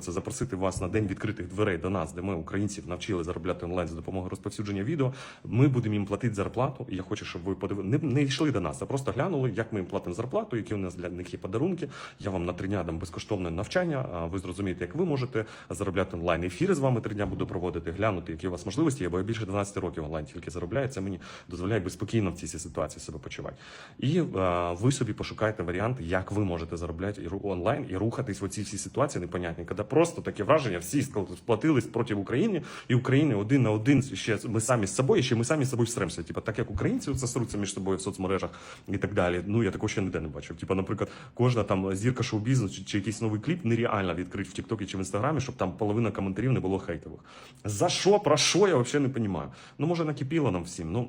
Це запросити вас на день відкритих дверей до нас, де ми українців навчили заробляти онлайн за допомогою розповсюдження відео. Ми будемо їм платити зарплату. І я хочу, щоб ви подивили. Не, не йшли до нас, а просто глянули, як ми їм платимо зарплату, які у нас для них є подарунки. Я вам на три дня дам безкоштовне навчання. Ви зрозумієте, як ви можете заробляти онлайн. Ефіри з вами три дня буду проводити, глянути, які у вас можливості є, бо я більше 12 років онлайн тільки заробляю. Це мені дозволяє безпокійно в цій ситуації себе почувати. І а, ви собі пошукайте варіант, як ви можете заробляти онлайн і рухатись в оці всі ситуації непонятні, коли просто таке враження, всі сплатились проти України, і України один на один ще ми самі з собою, ще ми самі з собою всремося. Типа, так як українці це сруться між собою в соцмережах і так далі. Ну я такого ще ніде не бачив. Типа, наприклад, кожна там зірка шоу-бізнесу чи, чи якийсь новий кліп нереально відкрити в Тіктокі чи в Інстаграмі, щоб там половина коментарів не було хейтових. За що, про що, я взагалі не розумію. Ну, може, накипіло нам всім. Ну,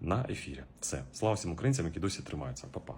на ефірі. Все, слава всім українцям, які досі тримаються. Па-па.